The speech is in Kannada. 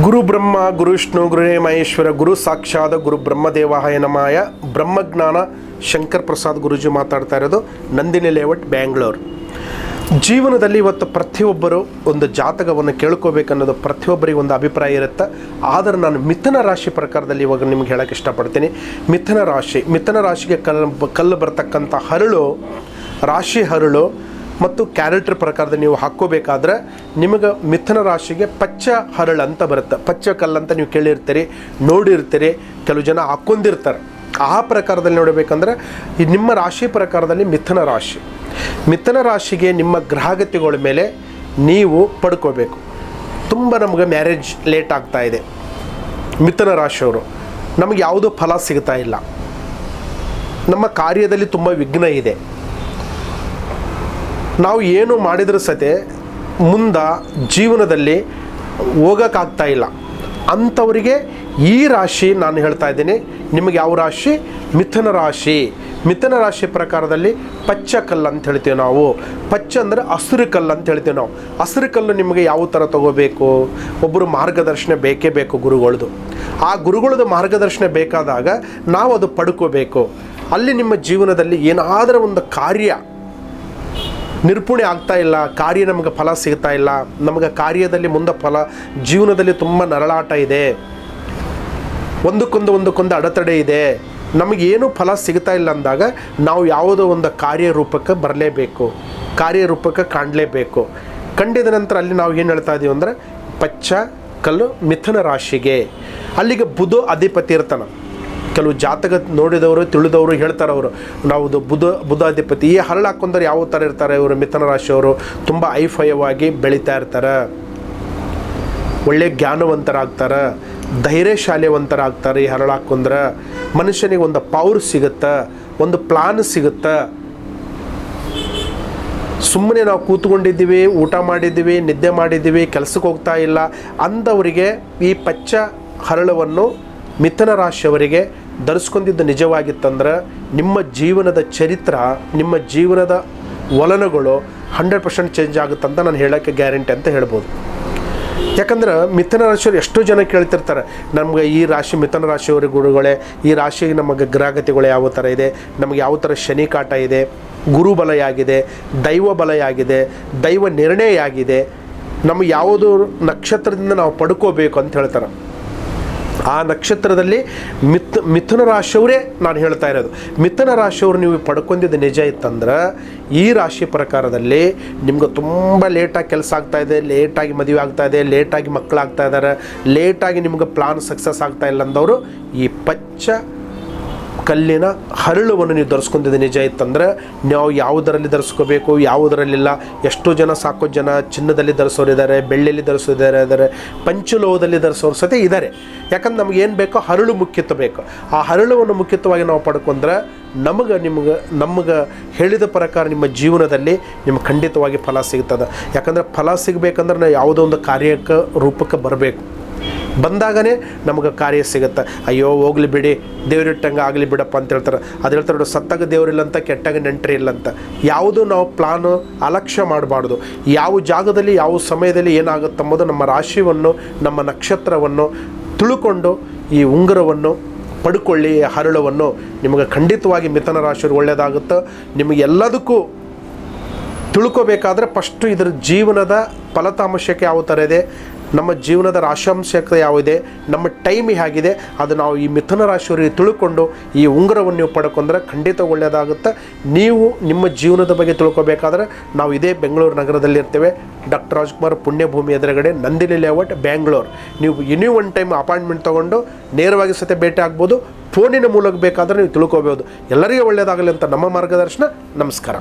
ಗುರು ಬ್ರಹ್ಮ, ಗುರು ವಿಷ್ಣು ಗುರುನೇ ಮಹೇಶ್ವರ, ಗುರು ಸಾಕ್ಷಾತ್ ಗುರು ಬ್ರಹ್ಮದೇವಾಯ ನಮಾಯ ಬ್ರಹ್ಮಜ್ಞಾನ ಶಂಕರ್ ಪ್ರಸಾದ್ ಗುರುಜಿ ಮಾತಾಡ್ತಾ ಇರೋದು ನಂದಿನಿ ಲೇಔಟ್, ಬ್ಯಾಂಗ್ಳೂರ್. ಜೀವನದಲ್ಲಿ ಇವತ್ತು ಪ್ರತಿಯೊಬ್ಬರು ಒಂದು ಜಾತಕವನ್ನು ಕೇಳ್ಕೋಬೇಕನ್ನೋದು ಪ್ರತಿಯೊಬ್ಬರಿಗೆ ಒಂದು ಅಭಿಪ್ರಾಯ ಇರುತ್ತೆ. ಆದರೆ ನಾನು ಮಿಥನ ರಾಶಿ ಪ್ರಕಾರದಲ್ಲಿ ಇವಾಗ ನಿಮ್ಗೆ ಹೇಳೋಕ್ಕೆ ಇಷ್ಟಪಡ್ತೀನಿ. ಮಿಥನ ರಾಶಿ, ಮಿಥನ ರಾಶಿಗೆ ಕಲ್ಲು ಕಲ್ಲು ಬರ್ತಕ್ಕಂಥ ಹರಳು, ರಾಶಿ ಹರಳು ಮತ್ತು ಕ್ಯಾರೆಕ್ಟರ್ ಪ್ರಕಾರದ ನೀವು ಹಾಕೋಬೇಕಾದ್ರೆ ನಿಮಗೆ ಮಿಥುನ ರಾಶಿಗೆ ಪಚ್ಚ ಹರಳು ಅಂತ ಬರುತ್ತೆ. ಪಚ್ಚ ಕಲ್ಲು ಅಂತ ನೀವು ಕೇಳಿರ್ತೀರಿ, ನೋಡಿರ್ತೀರಿ, ಕೆಲವು ಜನ ಹಾಕ್ಕೊಂಡಿರ್ತಾರೆ. ಆ ಪ್ರಕಾರದಲ್ಲಿ ನೋಡಬೇಕಂದ್ರೆ ಈ ನಿಮ್ಮ ರಾಶಿ ಪ್ರಕಾರದಲ್ಲಿ ಮಿಥುನ ರಾಶಿ. ಮಿಥುನ ರಾಶಿಗೆ ನಿಮ್ಮ ಗ್ರಹಗತಿಗಳ ಮೇಲೆ ನೀವು ಪಡ್ಕೋಬೇಕು. ತುಂಬ ನಮಗೆ ಮ್ಯಾರೇಜ್ ಲೇಟ್ ಆಗ್ತಾ ಇದೆ. ಮಿಥುನ ರಾಶಿಯವರು, ನಮಗೆ ಯಾವುದೂ ಫಲ ಸಿಗ್ತಾ ಇಲ್ಲ. ನಮ್ಮ ಕಾರ್ಯದಲ್ಲಿ ತುಂಬ ವಿಘ್ನ ಇದೆ. ನಾವು ಏನು ಮಾಡಿದರೂ ಸತೆ ಮುಂದೆ ಜೀವನದಲ್ಲಿ ಹೋಗೋಕ್ಕಾಗ್ತಾ ಇಲ್ಲ. ಅಂಥವರಿಗೆ ಈ ರಾಶಿ ನಾನು ಹೇಳ್ತಾ ಇದ್ದೀನಿ. ನಿಮಗೆ ಯಾವ ರಾಶಿ? ಮಿಥುನ ರಾಶಿ. ಮಿಥುನ ರಾಶಿ ಪ್ರಕಾರದಲ್ಲಿ ಪಚ್ಚ ಕಲ್ಲು ಅಂತ ಹೇಳ್ತೀವಿ ನಾವು. ಪಚ್ಚ ಅಂದರೆ ಹಸಿರು ಕಲ್ಲು ಅಂತ ಹೇಳ್ತೀವಿ ನಾವು. ಹಸಿರು ಕಲ್ಲು ನಿಮಗೆ ಯಾವ ಥರ ತಗೋಬೇಕು? ಒಬ್ಬರು ಮಾರ್ಗದರ್ಶನ ಬೇಕೇ ಬೇಕು ಗುರುಗಳದು. ಆ ಗುರುಗಳದ್ದು ಮಾರ್ಗದರ್ಶನ ಬೇಕಾದಾಗ ನಾವು ಅದು ಪಡ್ಕೋಬೇಕು. ಅಲ್ಲಿ ನಿಮ್ಮ ಜೀವನದಲ್ಲಿ ಏನಾದರೂ ಒಂದು ಕಾರ್ಯ ನಿರೂಪಣೆ ಆಗ್ತಾ ಇಲ್ಲ, ಕಾರ್ಯ ನಮಗೆ ಫಲ ಸಿಗ್ತಾ ಇಲ್ಲ, ನಮಗೆ ಕಾರ್ಯದಲ್ಲಿ ಮುಂದೆ ಫಲ, ಜೀವನದಲ್ಲಿ ತುಂಬ ನರಳಾಟ ಇದೆ. ಒಂದಕ್ಕೊಂದು ಒಂದಕ್ಕೊಂದು ಅಡೆತಡೆ ಇದೆ. ನಮಗೇನು ಫಲ ಸಿಗ್ತಾ ಇಲ್ಲ ಅಂದಾಗ ನಾವು ಯಾವುದೋ ಒಂದು ಕಾರ್ಯರೂಪಕ್ಕೆ ಬರಲೇಬೇಕು ಕಾರ್ಯರೂಪಕ್ಕೆ ಕಾಣಲೇಬೇಕು. ಕಂಡಿದ ನಂತರ ಅಲ್ಲಿ ನಾವು ಏನು ಹೇಳ್ತಾ ಇದ್ದೀವಿ ಅಂದರೆ, ಪಚ್ಚ ಕಲ್ಲು ಮಿಥುನ ರಾಶಿಗೆ. ಅಲ್ಲಿಗೆ ಬುಧ ಅಧಿಪತಿ ಇರ್ತಾನೆ. ಕೆಲವು ಜಾತಕ ನೋಡಿದವರು, ತಿಳಿದವರು ಹೇಳ್ತಾರೆ ಅವರು ನಾವು ಬುಧ, ಬುಧಾಧಿಪತಿ, ಈ ಹರಳು ಹಾಕೊಂಡ್ರೆ ಯಾವ ಥರ ಇರ್ತಾರೆ? ಇವರು ಮಿಥುನ ರಾಶಿಯವರು ತುಂಬ ಐಫಯವಾಗಿ ಬೆಳೀತಾ ಇರ್ತಾರೆ. ಒಳ್ಳೆ ಜ್ಞಾನವಂತರಾಗ್ತಾರೆ. ಧೈರ್ಯಶಾಲಿವಂತರಾಗ್ತಾರೆ ಈ ಹರಳು ಹಾಕೊಂಡ್ರೆ. ಮನುಷ್ಯನಿಗೆ ಒಂದು ಪವರ್ ಸಿಗುತ್ತೆ, ಒಂದು ಪ್ಲಾನ್ ಸಿಗುತ್ತೆ. ಸುಮ್ಮನೆ ನಾವು ಕೂತ್ಕೊಂಡಿದ್ದೀವಿ, ಊಟ ಮಾಡಿದ್ದೀವಿ, ನಿದ್ದೆ ಮಾಡಿದ್ದೀವಿ, ಕೆಲಸಕ್ಕೆ ಹೋಗ್ತಾ ಇಲ್ಲ. ಅಂದವರಿಗೆ ಈ ಪಚ್ಚ ಹರಳವನ್ನು ಮಿಥುನ ರಾಶಿಯವರಿಗೆ ಧರಿಸ್ಕೊಂಡಿದ್ದು ನಿಜವಾಗಿತ್ತಂದ್ರೆ ನಿಮ್ಮ ಜೀವನದ ಚರಿತ್ರ, ನಿಮ್ಮ ಜೀವನದ ವಲನಗಳು ಹಂಡ್ರೆಡ್ ಪರ್ಸೆಂಟ್ ಚೇಂಜ್ ಆಗುತ್ತಂತ ನಾನು ಹೇಳೋಕ್ಕೆ ಗ್ಯಾರಂಟಿ ಅಂತ ಹೇಳ್ಬೋದು. ಯಾಕಂದ್ರೆ ಮಿಥುನ ರಾಶಿಯವರು ಎಷ್ಟೋ ಜನ ಕೇಳ್ತಿರ್ತಾರೆ, ನಮಗೆ ಈ ರಾಶಿ ಮಿಥುನ ರಾಶಿಯವರ ಗುರುಗಳೇ, ಈ ರಾಶಿಗೆ ನಮಗೆ ಗ್ರಹಗತಿಗಳು ಯಾವ ಥರ ಇದೆ, ನಮಗೆ ಯಾವ ಥರ ಶನಿ ಕಾಟ ಇದೆ ಗುರುಬಲ ಆಗಿದೆ ದೈವ ಬಲ ಆಗಿದೆ ದೈವ ನಿರ್ಣಯ ಆಗಿದೆ ನಮಗೆ ಯಾವುದು ನಕ್ಷತ್ರದಿಂದ ನಾವು ಪಡ್ಕೋಬೇಕು ಅಂತ ಹೇಳ್ತಾರೆ. ಆ ನಕ್ಷತ್ರದಲ್ಲಿ ಮಿತ್ ಮಿಥುನ ರಾಶಿಯವರೇ ನಾನು ಹೇಳ್ತಾ ಇರೋದು. ಮಿಥುನ ರಾಶಿಯವರು ನೀವು ಪಡ್ಕೊಂಡಿದ್ದ ನಿಜ ಇತ್ತಂದ್ರೆ ಈ ರಾಶಿ ಪ್ರಕಾರದಲ್ಲಿ ನಿಮ್ಗೆ ತುಂಬ ಲೇಟಾಗಿ ಕೆಲಸ ಆಗ್ತಾ ಇದೆ ಲೇಟಾಗಿ ಮದುವೆ ಆಗ್ತಾ ಇದೆ ಲೇಟಾಗಿ ಮಕ್ಕಳಾಗ್ತಾ ಇದ್ದಾರೆ ಲೇಟಾಗಿ ನಿಮ್ಗೆ ಪ್ಲಾನ್ ಸಕ್ಸಸ್ ಆಗ್ತಾ ಇಲ್ಲ ಅಂದವರು ಈ ಪಚ್ಚ ಕಲ್ಲಿನ ಹರಳುವನ್ನು ನೀವು ಧರಿಸ್ಕೊಂಡಿದ್ದು ನಿಜ ಇತ್ತಂದರೆ, ನಾವು ಯಾವುದರಲ್ಲಿ ಧರಿಸ್ಕೋಬೇಕು, ಯಾವುದರಲ್ಲಿಲ್ಲ, ಎಷ್ಟೋ ಜನ, ಸಾಕೋ ಜನ ಚಿನ್ನದಲ್ಲಿ ಧರಿಸೋರಿದ್ದಾರೆ, ಬೆಳ್ಳಿಯಲ್ಲಿ ಧರಿಸೋದಿದ್ದಾರೆ ಇದ್ದಾರೆ ಪಂಚಲೋಹದಲ್ಲಿ ಧರಿಸೋರು ಸತೆ ಇದ್ದಾರೆ. ಯಾಕಂದ್ರೆ ನಮ್ಗೆ ಏನು ಬೇಕೋ ಹರಳು ಮುಖ್ಯತ್ವ ಬೇಕು. ಆ ಹರಳುವನ್ನು ಮುಖ್ಯತ್ವವಾಗಿ ನಾವು ಪಡ್ಕೊಂಡ್ರೆ ನಮಗೆ ನಿಮ್ಗೆ, ನಮಗೆ ಹೇಳಿದ ಪ್ರಕಾರ ನಿಮ್ಮ ಜೀವನದಲ್ಲಿ ನಿಮ್ಗೆ ಖಂಡಿತವಾಗಿ ಫಲ ಸಿಗ್ತದೆ. ಯಾಕಂದರೆ ಫಲ ಸಿಗಬೇಕಂದ್ರೆ ನಾವು ಯಾವುದೋ ಒಂದು ಕಾರ್ಯಕ್ಕೆ, ರೂಪಕ್ಕೆ ಬರಬೇಕು. ಬಂದಾಗನೇ ನಮಗೆ ಕಾರ್ಯ ಸಿಗುತ್ತೆ. ಅಯ್ಯೋ, ಹೋಗ್ಲಿ ಬಿಡಿ ದೇವ್ರಿಟ್ಟಂಗೆ ಆಗಲಿ ಬಿಡಪ್ಪ ಅಂತ ಹೇಳ್ತಾರೆ. ಅದು ಹೇಳ್ತಾರೆ ನೋಡು, ಸತ್ತಾಗ ದೇವರಿಲ್ಲ ಅಂತ ಕೆಟ್ಟಾಗ ನೆಂಟ್ರಿ ಇಲ್ಲ ಅಂತ ಯಾವುದು ನಾವು ಪ್ಲಾನು ಅಲಕ್ಷ್ಯ ಮಾಡಬಾರ್ದು. ಯಾವ ಜಾಗದಲ್ಲಿ, ಯಾವ ಸಮಯದಲ್ಲಿ ಏನಾಗುತ್ತೆ ಅಂಬೋದು ನಮ್ಮ ರಾಶಿಯನ್ನು ನಮ್ಮ ನಕ್ಷತ್ರವನ್ನು ತುಳುಕೊಂಡು ಈ ಉಂಗುರವನ್ನು ಪಡ್ಕೊಳ್ಳಿ ಹರಳವನ್ನು ನಿಮಗೆ ಖಂಡಿತವಾಗಿ ಮಿಥನ ರಾಶಿಯವರು ಒಳ್ಳೆಯದಾಗುತ್ತೆ. ನಿಮಗೆ ಎಲ್ಲದಕ್ಕೂ ತಿಳ್ಕೊಬೇಕಾದ್ರೆ ಫಸ್ಟು ಇದರ ಜೀವನದ ಫಲತಾಂಶಕ್ಕೆ ಯಾವ ಥರ ಇದೆ? ನಮ್ಮ ಜೀವನದ ರಾಶಾಂಶಕ್ಕೆ ಯಾವಿದೆ ನಮ್ಮ ಟೈಮ್ ಹೇಗಿದೆ, ಅದು ನಾವು ಈ ಮಿಥುನ ರಾಶಿಯವರಿಗೆ ತಿಳ್ಕೊಂಡು ಈ ಉಂಗುರವನ್ನು ನೀವು ಪಡ್ಕೊಂಡ್ರೆ ಖಂಡಿತ ಒಳ್ಳೆಯದಾಗುತ್ತೆ. ನೀವು ನಿಮ್ಮ ಜೀವನದ ಬಗ್ಗೆ ತಿಳ್ಕೊಬೇಕಾದ್ರೆ ನಾವು ಇದೇ ಬೆಂಗಳೂರು ನಗರದಲ್ಲಿ ಇರ್ತೇವೆ. ಡಾಕ್ಟರ್ ರಾಜ್ಕುಮಾರ್, ಪುಣ್ಯಭೂಮಿ ಎದುರುಗಡೆ ನಂದಿನಿ ಲೇಔಟ್ ಬ್ಯಾಂಗ್ಳೂರ್. ನೀವು ಇನ್ನೂ ಒನ್ ಟೈಮ್ ಅಪಾಯಿಂಟ್ಮೆಂಟ್ ತೊಗೊಂಡು ನೇರವಾಗಿ ಸತೆ ಭೇಟಿ ಆಗ್ಬೋದು. ಫೋನಿನ ಮೂಲಕ ಬೇಕಾದರೆ ನೀವು ತಿಳ್ಕೊಬೋದು. ಎಲ್ಲರಿಗೂ ಒಳ್ಳೆಯದಾಗಲಿ ಅಂತ ನಮ್ಮ ಮಾರ್ಗದರ್ಶನ. ನಮಸ್ಕಾರ.